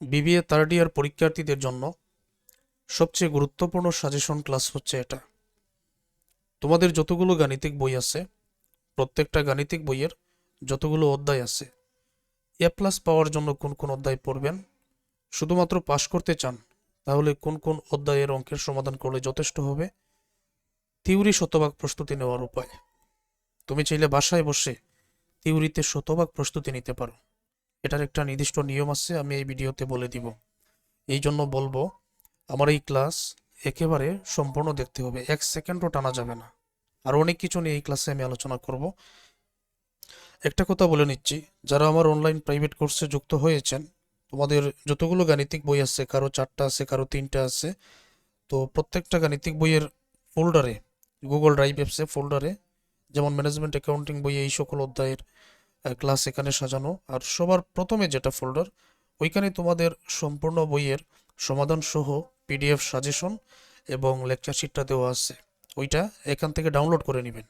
BBA third year পরীক্ষার্থীদের জন্য সবচেয়ে গুরুত্বপূর্ণ সাজেশন ক্লাস হচ্ছে এটা। তোমাদের যতগুলো গাণিতিক বই আছে, প্রত্যেকটা গাণিতিক বইয়ের যতগুলো অধ্যায় আছে এ প্লাস পাওয়ার জন্য কোন কোন অধ্যায় পড়বেন? শুধুমাত্র পাশ করতে চান, তাহলে কোন কোন অধ্যায়ের অঙ্কের সমাধান করলে যথেষ্ট হবে? থিওরি শতভাগ প্রস্তুতি নেওয়ার উপায়। তুমি চাইলে বাসায় বসে থিওরিতে শতভাগ প্রস্তুতি নিতে পারো। এটার একটা নির্দিষ্ট নিয়ম আছে, আমি এই ভিডিওতে বলে দিব। এই জন্য বলব, আমার এই ক্লাস একেবারে সম্পূর্ণ দেখতে হবে, এক সেকেন্ডও টানা যাবে না। আর অনেক কিছু নিয়ে এই ক্লাসে আমি আলোচনা করব। একটা কথা বলে নিচ্ছি, যারা আমার অনলাইন প্রাইভেট কোর্সে যুক্ত হয়েছেন, তোমাদের যতগুলো গাণিতিক বই আছে, কারও চারটা আছে, কারও তিনটা আছে, তো প্রত্যেকটা গাণিতিক বইয়ের ফোল্ডারে গুগল ড্রাইভ অ্যাপসে ফোল্ডারে যেমন ম্যানেজমেন্ট অ্যাকাউন্টিং বইয়ে এই সকল অধ্যায়ের ক্লাস এখানে সাজানো। আর সবার প্রথমে যেটা ফোল্ডার ওইখানে তোমাদের সম্পূর্ণ বইয়ের সমাধান সহ পিডিএফ সাজেশন এবং লেকচার শিটটা দেওয়া আছে। ওইটা এখান থেকে ডাউনলোড করে নেবেন।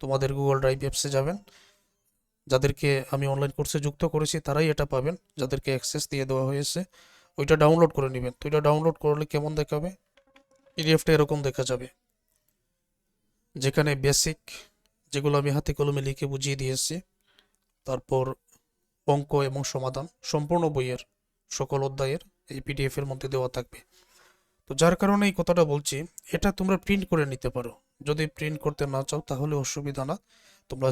তোমাদের গুগল ড্রাইভ অ্যাপসে যাবেন। যাদেরকে আমি অনলাইন কোর্সে যুক্ত করেছি, তারাই এটা পাবেন। যাদেরকে অ্যাক্সেস দিয়ে দেওয়া হয়েছে, ওইটা ডাউনলোড করে নেবেন। তো ওইটা ডাউনলোড করলে কেমন দেখাবে? পিডিএফটা এরকম দেখা যাবে। যেখানে বেসিক যেগুলো আমি হাতে কলমে লিখে বুঝিয়ে দিয়েছি তারপর অঙ্ক এবং সমাধান সম্পূর্ণ বইয়ের সকল অধ্যায়ের এই পিডিএফ এর মধ্যে দেওয়া থাকবে। তো যার কারণে এই কথাটা বলছি, এটা তোমরা প্রিন্ট করে নিতে পারো। যদি প্রিন্ট করতে না চাও তাহলে অসুবিধা না। তোমরা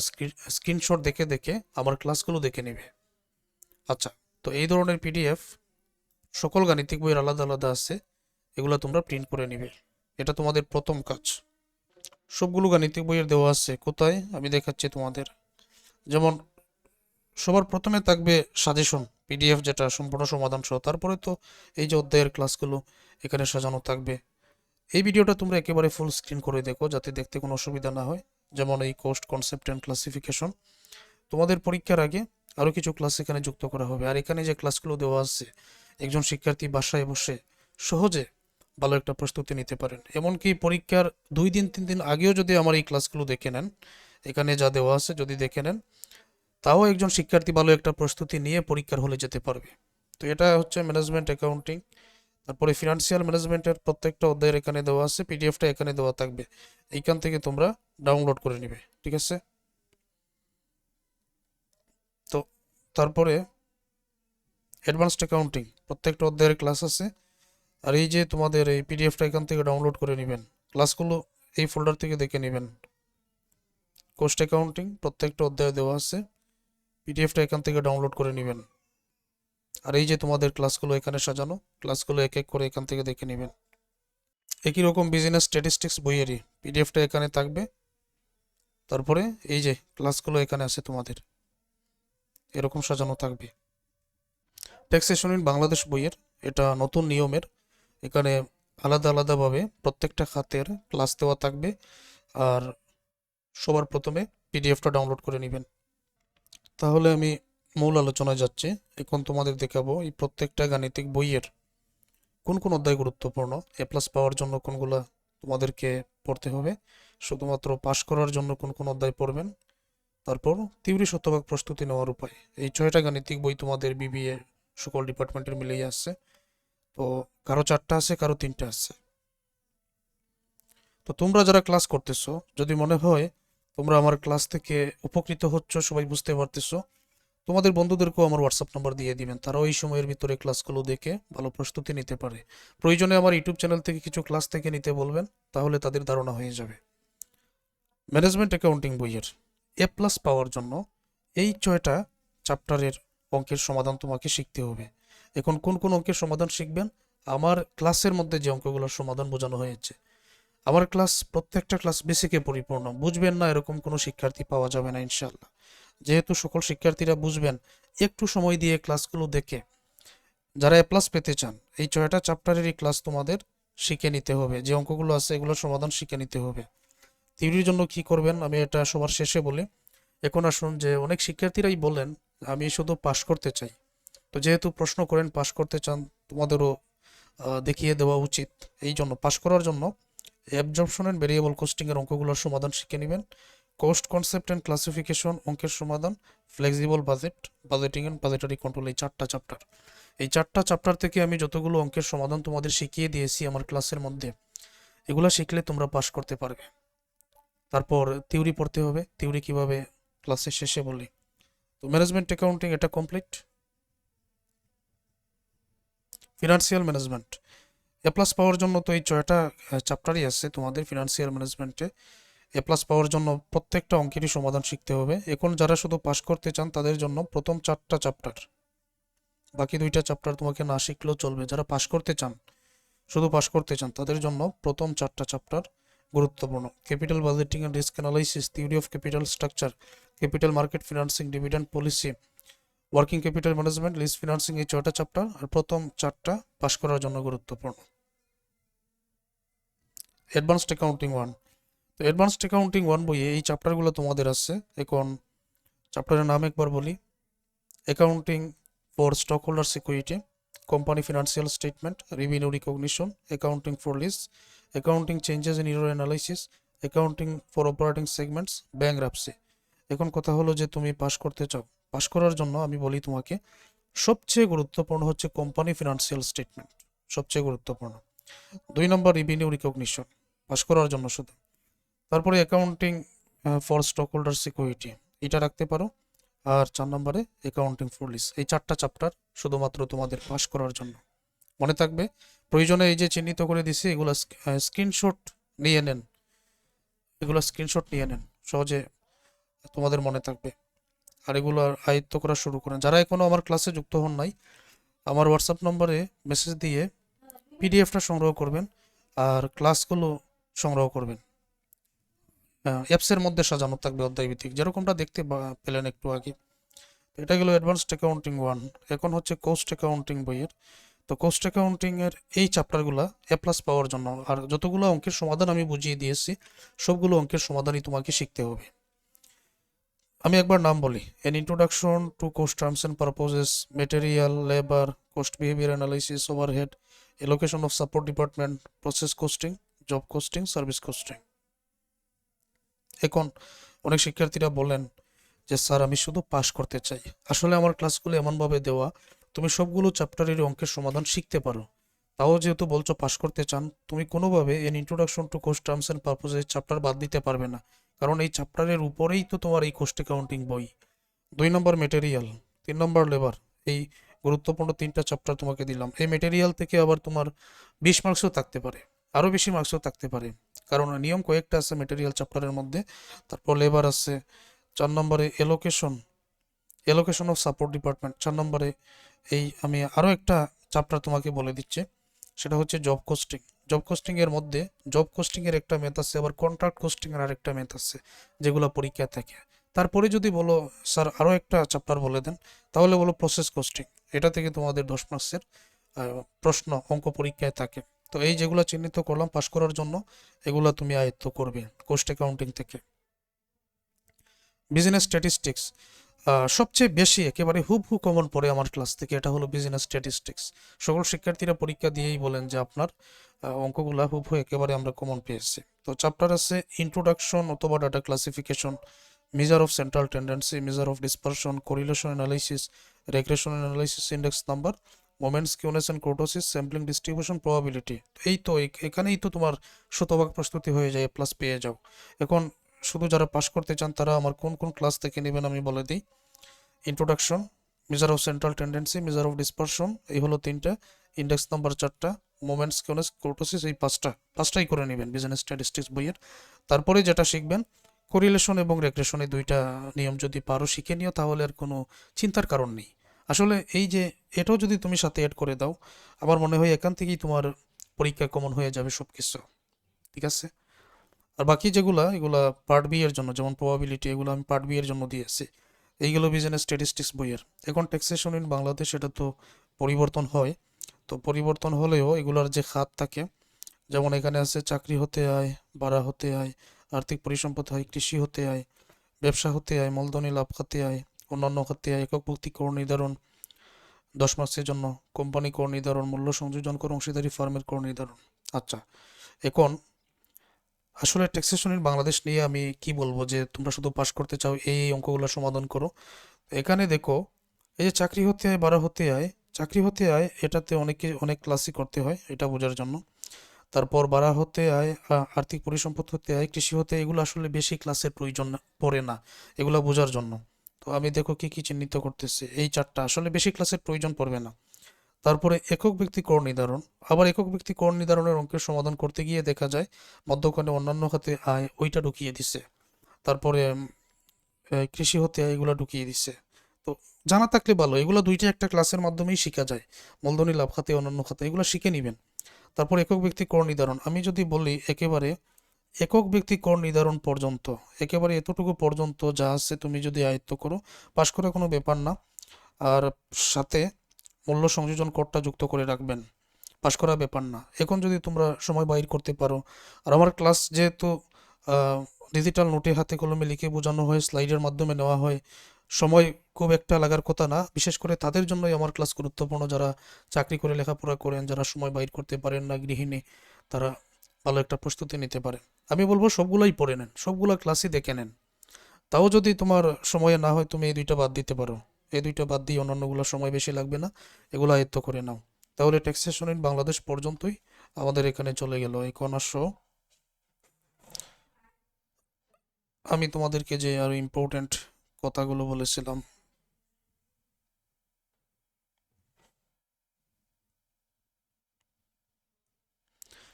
স্ক্রিনশট দেখে দেখে আমার ক্লাসগুলো দেখে নেবে। আচ্ছা তো এই ধরনের পিডিএফ সকল গাণিতিক বইয়ের আলাদা আলাদা আছে, এগুলো তোমরা প্রিন্ট করে নিবে। এটা তোমাদের প্রথম কাজ। সবগুলো গাণিতিক বইয়ের দেওয়া আছে। কোথায়? আমি দেখাচ্ছি তোমাদের। যেমন সবার প্রথমে থাকবে সাজেশন পিডিএফ যেটা সম্পূর্ণ সমাধান সহ। তারপরে তো এই যে অধ্যায়ের ক্লাসগুলো এখানে সাজানো থাকবে। এই ভিডিওটা তোমরা একেবারে ফুল স্ক্রিন করে দেখো, যাতে দেখতে কোনো অসুবিধা না হয়। যেমন এই কোস্ট কনসেপ্ট অ্যান্ড ক্লাসিফিকেশন তোমাদের পরীক্ষার আগে আরও কিছু ক্লাস এখানে যুক্ত করা হবে। আর এখানে যে ক্লাসগুলো দেওয়া আছে, একজন শিক্ষার্থী বাসায় বসে সহজে ভালো একটা প্রস্তুতি নিতে পারেন। এমনকি পরীক্ষার দুই দিন, তিন দিন আগেও যদি আমার এই ক্লাসগুলো দেখে নেন, এখানে যা দেওয়া আছে যদি দেখে নেন তাও একজন শিক্ষার্থী ভালো একটা প্রস্তুতি নিয়ে পরীক্ষার হলে যেতে পারবে। তো এটা হচ্ছে ম্যানেজমেন্ট অ্যাকাউন্টিং তারপরে ফিনান্সিয়াল ম্যানেজমেন্টের প্রত্যেকটা অধ্যায়ের এখানে দেওয়া আছে পিডিএফটা এখানে দেওয়া থাকবে। এইখান থেকে তোমরা ডাউনলোড করে নিবে, ঠিক আছে? তো তারপরে অ্যাডভান্সড অ্যাকাউন্টিং প্রত্যেকটা অধ্যায়ের ক্লাস আছে। আর এই যে তোমাদের এই পিডিএফটা এখান থেকে ডাউনলোড করে নেবেন ক্লাসগুলো এই ফোল্ডার থেকে দেখে নেবেন। কোস্ট অ্যাকাউন্টিং প্রত্যেকটা অধ্যায় দেওয়া আছে। পিডিএফটা এখান থেকে ডাউনলোড করে নেবেন। আর এই যে তোমাদের ক্লাসগুলো এখানে সাজানো ক্লাসগুলো এক এক করে এখান থেকে দেখে নেবেন। একই রকম বিজনেস স্ট্যাটিস্টিক্স বইয়েরই। পিডিএফটা এখানে থাকবে। তারপরে এই যে ক্লাসগুলো এখানে আছে তোমাদের। এরকম সাজানো থাকবে। ট্যাক্সেশন ইন বাংলাদেশ বইয়ের এটা নতুন নিয়মের। এখানে আলাদা আলাদাভাবে প্রত্যেকটা খাতের ক্লাস দেওয়া থাকবে। আর সবার প্রথমে পিডিএফটা ডাউনলোড করে নেবেন। তাহলে আমি মূল আলোচনায় যাচ্ছি। এখন তোমাদের দেখাবো এই প্রত্যেকটা গাণিতিক বইয়ের কোন কোন অধ্যায় গুরুত্বপূর্ণ এ প্লাস পাওয়ার জন্য কোনগুলা তোমাদেরকে পড়তে হবে, শুধুমাত্র পাশ করার জন্য কোন কোন অধ্যায় পড়বেন, তারপর তিউরি শতভাগ প্রস্তুতি নেওয়ার উপায়। এই ছয়টা গাণিতিক বই তোমাদের বিবিএ সকল ডিপার্টমেন্টের মিলেই আছে তো কারও চারটা আছে, কারও তিনটা আছে। তো তোমরা যারা ক্লাস করতেছো, যদি মনে হয় তোমরা আমার ক্লাস থেকে উপকৃত হচ্ছ, সবাই বুঝতে পারতেছো। তোমাদের বন্ধুদেরকেও আমার হোয়াটসঅ্যাপ নাম্বার দিয়ে দিবেন। তারাও এই সময়ের ভিতরে ক্লাসগুলো দেখে ভালো প্রস্তুতি নিতে পারে। প্রয়োজনে আমার ইউটিউব চ্যানেল থেকে কিছু ক্লাস থেকে নিতে বলবেন, তাহলে তাদের ধারণা হয়ে যাবে। ম্যানেজমেন্ট অ্যাকাউন্টিং বইয়ের এ প্লাস পাওয়ার জন্য এই ছয়টা চ্যাপ্টারের অঙ্কের সমাধান তোমাকে শিখতে হবে। এখন কোন কোন অঙ্কের সমাধান শিখবেন? আমার ক্লাসের মধ্যে যে অঙ্কগুলোর সমাধান বোঝানো হয়েছে আমার ক্লাস প্রত্যেকটা ক্লাস বেসিকে পরিপূর্ণ। বুঝবেন না, এরকম কোনো শিক্ষার্থী পাওয়া যাবে না ইনশাল্লাহ যেহেতু সকল শিক্ষার্থীরা বুঝবেন, একটু সময় দিয়ে ক্লাসগুলো দেখে। যারা এ প্লাস পেতে চান, এই ছয়টা চ্যাপ্টারেরই ক্লাস তোমাদের শিখে নিতে হবে। যে অঙ্কগুলো আছে, এগুলোর সমাধান শিখে নিতে হবে। থিওরির জন্য কি করবেন, আমি এটা সবার শেষে বলি। এখন আসুন যে অনেক শিক্ষার্থীরাই বলেন, আমি শুধু পাশ করতে চাই। তো যেহেতু প্রশ্ন করেন পাশ করতে চান, তোমাদেরও দেখিয়ে দেওয়া উচিত। এই জন্য পাশ করার জন্য অ্যাবজর্পশন অ্যান্ড ভেরিয়েবল কোস্টিং এর অঙ্কগুলোর সমাধান শিখে নেবেন। কোস্ট কনসেপ্ট অ্যান্ড ক্লাসিফিকেশন অঙ্কের সমাধান flexible budget budgeting and budgetary control এই চারটা চ্যাপ্টার এই চারটা চ্যাপ্টার থেকে আমি যতগুলো অঙ্কের সমাধান তোমাদের শিখিয়ে দিয়েছি আমার ক্লাসের মধ্যে, এগুলো শিখলে তোমরা পাস করতে পারবে। তারপর থিওরি পড়তে হবে থিওরি কীভাবে ক্লাসের শেষে বলি। তো ম্যানেজমেন্ট অ্যাকাউন্টিং এটা complete financial management A plus পাওয়ার জন্য তো এই ছয়টা চ্যাপ্টারই আছে তোমাদের ফিনান্সিয়াল ম্যানেজমেন্টে এ প্লাস পাওয়ার জন্য প্রত্যেকটা অঙ্কেরই সমাধান শিখতে হবে এখন যারা শুধু পাস করতে চান তাদের জন্য প্রথম চারটা চ্যাপ্টার বাকি দুইটা চ্যাপ্টার তোমাকে না শিখলেও চলবে যারা পাস করতে চান শুধু পাস করতে চান তাদের জন্য প্রথম চারটা চ্যাপ্টার গুরুত্বপূর্ণ capital budgeting and risk analysis theory of capital structure capital market financing dividend policy working capital management lease financing এই ছয়টা চ্যাপ্টার আর প্রথম চারটা পাস করার জন্য গুরুত্বপূর্ণ অ্যাডভান্সড অ্যাকাউন্টিং ওয়ান তো অ্যাডভান্সড অ্যাকাউন্টিং ওয়ান বইয়ে এই চ্যাপ্টারগুলো তোমাদের আছে এখন চ্যাপ্টারের নাম একবার বলি। Accounting for stockholder security company financial statement revenue recognition accounting for lease accounting changes in euro analysis accounting for operating segments bankruptcy এখন কথা হলো যে তুমি পাস করতে চাও। পাস করার জন্য আমি বলি তোমাকে, সবচেয়ে গুরুত্বপূর্ণ হচ্ছে কোম্পানি ফিনান্সিয়াল স্টেটমেন্ট সবচেয়ে গুরুত্বপূর্ণ। দুই নম্বর রেভিনিউ রিকগনিশন পাস করার জন্য শুধু। তারপরে accounting for stockholder security এটা রাখতে পারো। আর চার নম্বরে অ্যাকাউন্টিং ফর লিস এই চারটা চ্যাপ্টার শুধুমাত্র তোমাদের পাস করার জন্য। মনে থাকবে? প্রয়োজনে এই যে চিহ্নিত করে দিছি, এগুলো স্ক্রিনশট নিয়ে নেন। এগুলো স্ক্রিনশট নিয়ে নেন, সহজে তোমাদের মনে থাকবে। আর এগুলো আয়ত্ত করা শুরু করেন। যারা এখনও আমার ক্লাসে যুক্ত হন নাই, আমার হোয়াটসঅ্যাপ নম্বরে মেসেজ দিয়ে পিডিএফটা সংগ্রহ করবেন আর ক্লাসগুলো সংগ্রহ করবেন। অ্যাপসের মধ্যে সাজানো থাকবে অধ্যায় ভিত্তিক যেরকমটা দেখতে পেলেন একটু আগে। এটা গেল অ্যাডভান্সড অ্যাকাউন্টিং ওয়ান এখন হচ্ছে কোস্ট অ্যাকাউন্টিং বইয়ের। তো কোস্ট অ্যাকাউন্টিংয়ের এই চ্যাপ্টারগুলো এ প্লাস পাওয়ার জন্য। আর যতগুলো অঙ্কের সমাধান আমি বুঝিয়ে দিয়েছি সবগুলো অঙ্কের সমাধানই তোমাকে শিখতে হবে। আমি একবার নাম বলি। An introduction to cost terms and purposes material labour cost behaviour analysis overhead allocation of support department process costing job costing service costing এখন অনেক শিক্ষার্থীরা বলেন যে, স্যার, আমি শুধু পাস করতে চাই। আসলে আমার ক্লাসগুলো এমনভাবে দেওয়া, তুমি সবগুলো চ্যাপ্টারের অঙ্কের সমাধান শিখতে পারো। তাও যেহেতু বলছো পাস করতে চান, তুমি কোনোভাবে an introduction to cost terms and purposes chapter বাদ দিতে পারবে না। কারণ এই চ্যাপ্টারের উপরেই তো তোমার এই কোস্ট অ্যাকাউন্টিং বই। দুই নম্বর মেটেরিয়াল তিন নম্বর লেবার এই গুরুত্বপূর্ণ তিনটা চ্যাপ্টার তোমাকে দিলাম। এই মেটেরিয়াল থেকে আবার তোমার বিশ মার্কসও থাকতে পারে, আরও বেশি মার্কসও থাকতে পারে। কারণ নিয়ম কয়েকটা আছে মেটেরিয়াল চ্যাপ্টারের মধ্যে। তারপর লেবার আছে, চার নম্বরে allocation allocation of support department চার নম্বরে এই আমি আরও একটা চ্যাপ্টার তোমাকে বলে দিচ্ছি, সেটা হচ্ছে জব কোস্টিং জব কোস্টিং এর মধ্যে জব কোস্টিং এর একটা মেথ আছে, আবার কন্ট্রাক্ট কোস্টিং এর আরেকটা মেথ আছে, যেগুলো পরীক্ষা থাকে। তারপরে যদি বলো স্যার আরও একটা চ্যাপ্টার বলে দেন তাহলে বলো প্রসেস কোস্টিং এটা থেকে তোমাদের দশ মার্কসের প্রশ্ন অঙ্ক পরীক্ষায় থাকে। তো এই যেগুলো চিহ্নিত করলাম পাশ করার জন্য এগুলো তুমি আয়ত্ত করবে কোস্ট অ্যাকাউন্টিং থেকে। বিজনেস স্ট্যাটিস্টিক্স সবচেয়ে বেশি একেবারে হুবহু কমন পড়ে আমার ক্লাস থেকে এটা হলো বিজনেস স্ট্যাটিস্টিক্স সকল শিক্ষার্থীরা পরীক্ষা দিয়েই বলেন যে আপনার আহ, হুব হুবহু একেবারে আমরা কমন পেয়েছি। তো চ্যাপ্টার আছে ইন্ট্রোডাকশন অথবা data classification measure of central tendency measure of dispersion correlation analysis regression analysis index number moments skewness and kurtosis sampling distribution probability এই তো এখানেই তো তোমার শতভাগ প্রস্তুতি হয়ে যায় প্লাস পেয়ে যাও। এখন শুধু যারা পাশ করতে চান, তারা আমার কোন কোন ক্লাস থেকে নেবেন আমি বলে দিই। Introduction measure of central tendency measure of dispersion এই হলো তিনটা। ইন্ডেক্স নাম্বার চারটা মোমেন্টস কিউনেস ক্রোটোসিস এই পাঁচটা। পাঁচটাই করে নেবেন বিজনেস স্ট্যাটিস্টিক্স বইয়ের। তারপরে যেটা শিখবেন কোরিলেশন এবং রেগ্রেশন এই দুইটা নিয়ম যদি পারো শিখে নিও, তাহলে আর কোনো চিন্তার কারণ নেই। আসলে এই যে এটাও যদি তুমি সাথে অ্যাড করে দাও, আমার মনে হয় এখান থেকেই তোমার পরীক্ষা কমন হয়ে যাবে সব কিছু ঠিক আছে? আর বাকি যেগুলা, এগুলা পার্ট বি এর জন্য, যেমন প্রবাবিলিটি এগুলো আমি পার্ট বি এর জন্য দিয়েছি। এইগুলো বিজনেস স্ট্যাটিস্টিক্স বইয়ের। এখন ট্যাক্সেশন ইন বাংলাদেশ এটা তো পরিবর্তন হয়। তো পরিবর্তন হলেও এগুলার যে খাত থাকে, যেমন এখানে আছে চাকরি হতে আয়, ভাড়া হতে আয় আর্থিক পরিসম্পদ হয়, কৃষি হতে আয়, ব্যবসা হতে আয়, মূলধনী লাভ খাতে আয়, অন্যান্য খাতে আয়, একক ভক্তি কর নির্ধারণ, দশ মাসের জন্য কোম্পানি কর নির্ধারণ, মূল্য সংযোজন কর, অংশীদারি ফার্মের কর নির্ধারণ। আচ্ছা এখন আসলে ট্যাক্সেশন ইন বাংলাদেশ নিয়ে আমি কি বলব যে তোমরা শুধু পাস করতে চাও, এই এই অঙ্কগুলো সমাধান করো। এখানে দেখো, এই যে চাকরি হতে হয় বাড়া হতে হয় চাকরি হতে হয় এটাতে অনেকে অনেক ক্লাসই করতে হয়, এটা বোঝার জন্য। তারপর বাড়া হতে আয় আর্থিক পরিসম্পদ হতে আয়, কৃষি হতে এগুলো আসলে বেশি ক্লাসের প্রয়োজন পড়ে না, এগুলো বোঝার জন্য। তো আমি দেখো কি কি চিহ্নিত করতেছে, এই চারটা আসলে বেশি ক্লাসের প্রয়োজন পড়বে না। তারপরে একক ব্যক্তি কর নির্ধারণ, আবার একক ব্যক্তি কর নির্ধারণের অঙ্কের সমাধান করতে গিয়ে দেখা যায়, মধ্যখানে অন্যান্য খাতে আয় ওইটা ঢুকিয়ে দিছে। তারপরে কৃষি হতে আয় এগুলো ঢুকিয়ে দিছে। তো জানা থাকলে ভালো, এগুলো দুইটা একটা ক্লাসের মাধ্যমেই শেখা যায়, মূলধনী লাভ খাতে অন্যান্য খাতে, এগুলো শিখে নেবেন। তারপর একক ব্যক্তি কর নির্ধারণ। আমি যদি বলি একেবারে একক ব্যক্তি কর নির্ধারণ পর্যন্ত, একেবারে এতটুকু পর্যন্ত যা আছে তুমি যদি আয়ত্ত করো পাশ করা কোনো ব্যাপার না। আর সাথে মূল্য সংযোজন করটা যুক্ত করে রাখবেন পাশ করা ব্যাপার না। এখন যদি তোমরা সময় বাইর করতে পারো, আর আমার ক্লাস যেহেতু ডিজিটাল নোটে হাতে কলমে লিখে বোঝানো হয় স্লাইডের মাধ্যমে নেওয়া হয় সময় খুব একটা লাগার কথা না। বিশেষ করে তাদের জন্যই আমার ক্লাস গুরুত্বপূর্ণ। যারা চাকরি করে লেখাপড়া করেন, যারা সময় বাইর করতে পারেন না গৃহিণী, তারা ভালো একটা প্রস্তুতি নিতে পারে। আমি বলব সবগুলোই পড়ে নেন, সবগুলো ক্লাসই দেখে নেন। তাও যদি তোমার সময়ে না হয়, তুমি এই দুইটা বাদ দিতে পারো। এই দুইটা বাদ দিয়ে অন্যান্যগুলো সময় বেশি লাগবে না, এগুলো আয়ত্ত করে নাও। তাহলে ট্যাক্সেশন ইন বাংলাদেশ পর্যন্তই আমাদের এখানে চলে গেল। এখন আসো আমি তোমাদেরকে যে আরও ইম্পর্ট্যান্ট কথাগুলো বলেছিলাম।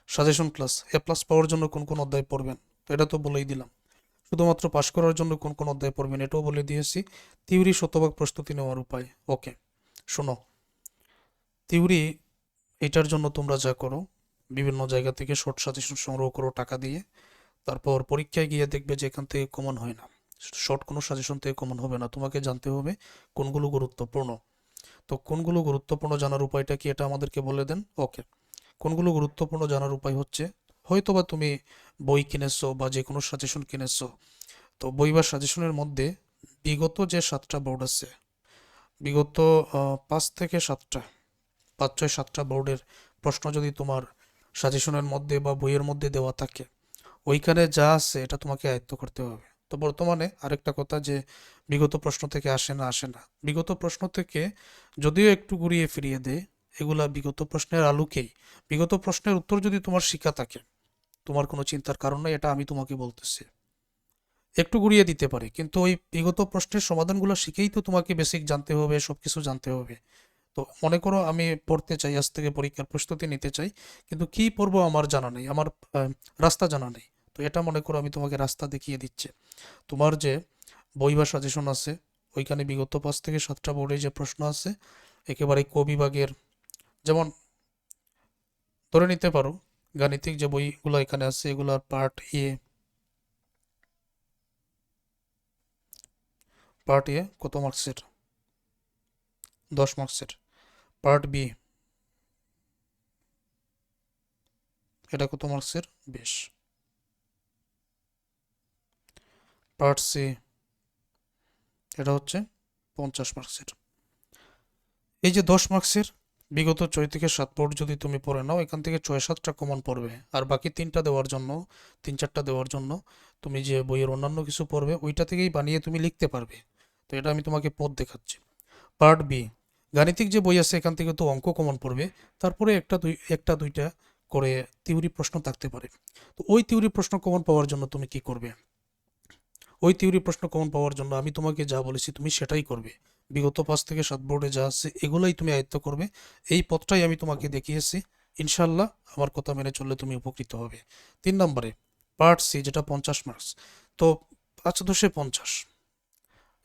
সাজেশন ক্লাস এ প্লাস পাওয়ার জন্য কোন কোন অধ্যায় পড়বেন? এটা তো বলেই দিলাম। শুধুমাত্র পাশ করার জন্য কোন কোন অধ্যায় পড়বেন, এটাও বলে দিয়েছি। থিওরি শতভাগ প্রস্তুতি নেওয়ার উপায়। ওকে শোনো। থিওরি, এটার জন্য তোমরা যা করো, বিভিন্ন জায়গা থেকে শর্ট সাজেশন সংগ্রহ করো টাকা দিয়ে। তারপর পরীক্ষায় গিয়ে দেখবে যে এখান থেকে কমন হয় না। শর্ট কোনো সাজেশন থেকে কমন হবে না। তোমাকে জানতে হবে কোনগুলো গুরুত্বপূর্ণ। তো কোনগুলো গুরুত্বপূর্ণ জানার উপায়টা কি এটা আমাদেরকে বলে দেন? ওকে কোনগুলো গুরুত্বপূর্ণ জানার উপায় হচ্ছে হয়তো বা তুমি বই কিনেছো বা যে কোনো সাজেশন কিনেছো। তো বই বা সাজেশনের মধ্যে বিগত যে সাতটা বোর্ড আছে, বিগত পাঁচ থেকে সাতটা, পাঁচ ছয় সাতটা বোর্ডের প্রশ্ন যদি তোমার সাজেশনের মধ্যে বা বইয়ের মধ্যে দেওয়া থাকে, ওইখানে যা আছে এটা তোমাকে আয়ত্ত করতে হবে। তো বর্তমানে আরেকটা কথা যে বিগত প্রশ্ন থেকে আসে না আসে না। বিগত প্রশ্ন থেকে যদিও একটু ঘুরিয়ে ফিরিয়ে দেয় এগুলা বিগত প্রশ্নের আলোকেই। বিগত প্রশ্নের উত্তর যদি তোমার শিখা থাকে, তোমার কোনো চিন্তার কারণ নাই, এটা আমি তোমাকে বলতেছি। একটু ঘুরিয়ে দিতে পারে, কিন্তু ওই বিগত প্রশ্নের সমাধানগুলো শিখেই তো তোমাকে বেসিক জানতে হবে সব কিছু জানতে হবে। তো মনে করো আমি পড়তে চাই, আজ থেকে পরীক্ষার প্রস্তুতি নিতে চাই, কিন্তু কি পড়ব আমার জানা নেই, আমার রাস্তা জানা নেই। তো এটা মনে করো আমি তোমাকে রাস্তা দেখিয়ে দিচ্ছি। তোমার যে বই বা সাজেশন আছে, ওইখানে বিগত পাঁচ থেকে সাতটা বোর্ডে যে প্রশ্ন আছে, একেবারে ক বিভাগের যেমন ধরে নিতে পারো, গাণিতিক যে বইগুলো এখানে আছে, এগুলার পার্ট এ পার্ট এ কত মার্কসের দশ মার্কসের পার্ট বি এটা কত মার্কসের বিশ। পার্ট সি, এটা হচ্ছে পঞ্চাশ মার্কসের। এই যে দশ মার্কসের, বিগত ছয় থেকে সাত বোর্ড যদি তুমি পড়ে নাও, এখান থেকে ছয় সাতটা কমন পড়বে। আর বাকি তিনটা দেওয়ার জন্য, তিন চারটা দেওয়ার জন্য তুমি যে বইয়ের অন্যান্য কিছু পড়বে, ওইটা থেকেই বানিয়ে তুমি লিখতে পারবে। তো এটা আমি তোমাকে পথ দেখাচ্ছি। পার্ট বি, গাণিতিক যে বই আছে, এখান থেকে তো অঙ্ক কমন পড়বে। তারপরে একটা দুই, একটা দুইটা করে থিওরি প্রশ্ন থাকতে পারে। তো ওই থিওরি প্রশ্ন কমন পাওয়ার জন্য তুমি কি করবে? ওই থিওরি প্রশ্ন কমন পাওয়ার জন্য আমি তোমাকে যা বলেছি তুমি সেটাই করবে। বিগত পাঁচ থেকে সাত বোর্ডে যা আছে, এগুলোই তুমি আয়ত্ত করবে। এই পথটাই আমি তোমাকে দেখিয়েছি। ইনশাল্লাহ আমার কথা মেনে চললে তুমি উপকৃত হবে। তিন নম্বরে পার্ট সি যেটা পঞ্চাশ মার্কস তো পাঁচ দশে পঞ্চাশ।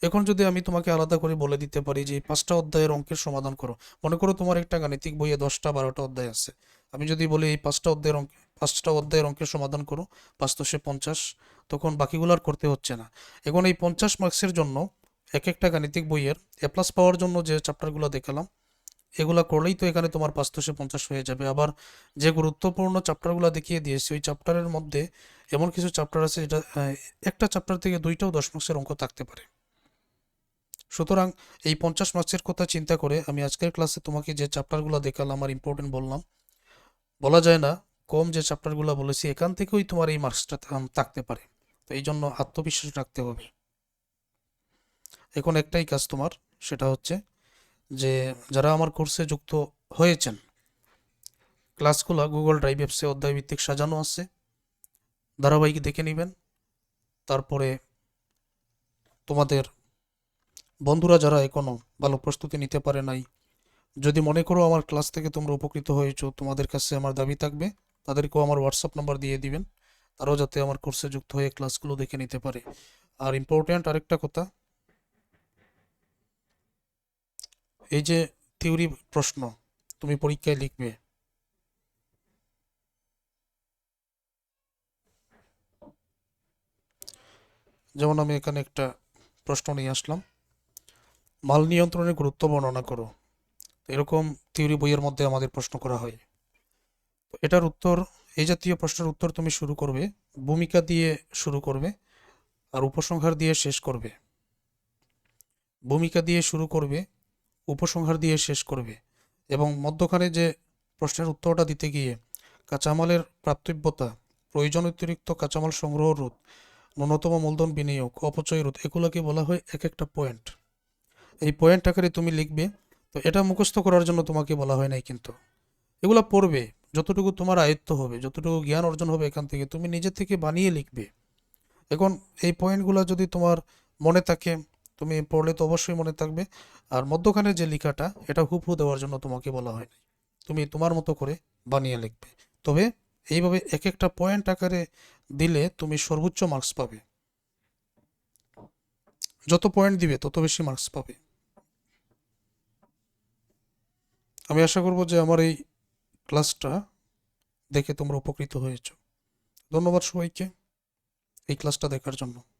এখন যদি আমি তোমাকে আলাদা করে বলে দিতে পারি যে পাঁচটা অধ্যায়ের অঙ্কের সমাধান করো, মনে করো তোমার একটা গাণিতিক বইয়ে দশটা বারোটা অধ্যায় আছে। আমি যদি বলি এই পাঁচটা অধ্যায়ের অঙ্ক, পাঁচটা অধ্যায়ের অঙ্কের সমাধান করো, পাঁচ দশে পঞ্চাশ, তখন বাকিগুলো আর করতে হচ্ছে না। এখন এই পঞ্চাশ মার্কসের জন্য এক একটা গাণিতিক বইয়ের এ প্লাস পাওয়ার জন্য যে চ্যাপ্টারগুলো দেখালাম, এগুলো করলেই তো এখানে তোমার পাঁচ দশে পঞ্চাশ হয়ে যাবে। আবার যে গুরুত্বপূর্ণ চ্যাপ্টারগুলো দেখিয়ে দিয়েছি, ওই চ্যাপ্টারের মধ্যে এমন কিছু চ্যাপ্টার আছে যেটা একটা চ্যাপ্টার থেকে দুইটাও দশ মার্কসের অঙ্ক থাকতে পারে। সুতরাং এই পঞ্চাশ মার্কসের কথা চিন্তা করে আমি আজকের ক্লাসে তোমাকে যে চ্যাপ্টারগুলো দেখালাম আর ইম্পর্টেন্ট বললাম বলা যায় না, কম যে চ্যাপ্টারগুলো বলেছি, এখান থেকেই তোমার এই মার্কসটা থাকতে পারে। তো এই জন্য আত্মবিশ্বাস রাখতে হবে। এখন একটাই কাজ তোমার, সেটা হচ্ছে যে যারা আমার কোর্সে যুক্ত হয়েছেন ক্লাসগুলো গুগল ড্রাইভ অ্যাপসে অধ্যায়ভিত্তিক সাজানো আছে, ধারাবাহিক দেখে নেবেন, তারপরে তোমাদের বন্ধুরা যারা এখনও ভালো প্রস্তুতি নিতে পারে নাই যদি মনে করো আমার ক্লাস থেকে তোমরা উপকৃত হয়েছো, তোমাদের কাছে আমার দাবি থাকবে, তাদেরকেও আমার হোয়াটসঅ্যাপ নাম্বার দিয়ে দিবেন। তারাও যাতে আমার কোর্সে যুক্ত হয়ে ক্লাসগুলো দেখে নিতে পারে। আর ইম্পর্ট্যান্ট আরেকটা কথা, এই যে থিওরি প্রশ্ন, তুমি পরীক্ষায় লিখবে। যেমন আমি এখানে একটা প্রশ্ন নিয়ে আসলাম, মাল নিয়ন্ত্রণের গুরুত্ব বর্ণনা করো। এরকম থিওরি বইয়ের মধ্যে আমাদের প্রশ্ন করা হয়। এটার উত্তর, এই জাতীয় প্রশ্নের উত্তর তুমি শুরু করবে, ভূমিকা দিয়ে শুরু করবে, আর উপসংহার দিয়ে শেষ করবে। ভূমিকা দিয়ে শুরু করবে, উপসংহার দিয়ে শেষ করবে। এবং মধ্যখানে যে প্রশ্নের উত্তরটা দিতে গিয়ে কাঁচামালের প্রাপ্তব্যতা প্রয়োজন অতিরিক্ত কাঁচামাল সংগ্রহ রোধ, ন্যূনতম মূলধন বিনিয়োগ, অপচয় রোধ, এগুলোকে বলা হয় এক একটা পয়েন্ট। এই পয়েন্ট আকারে তুমি লিখবে তো এটা মুখস্থ করার জন্য তোমাকে বলা হয় নাই কিন্তু। এগুলো পড়বে, যতটুকু তোমার আয়ত্ত হবে, যতটুকু জ্ঞান অর্জন হবে এখান থেকে, তুমি নিজে থেকে বানিয়ে লিখবে। এখন এই পয়েন্টগুলো যদি তোমার মনে থাকে, তুমি পড়লে তো অবশ্যই মনে থাকবে। আর মধ্যখানে যে লেখাটা, এটা হুবহু দেওয়ার জন্য তোমাকে বলা হয় নাই। তুমি তোমার মতো করে বানিয়ে লিখবে। তবে এইভাবে এক একটা পয়েন্ট আকারে দিলে তুমি সর্বোচ্চ মার্কস পাবে। যত পয়েন্ট দিবে, তত বেশি মার্কস পাবে। আমি আশা করব যে আমার এই ক্লাসটা দেখে তোমরা উপকৃত হয়েছ। ধন্যবাদ সবাইকে এই ক্লাসটা দেখার জন্য।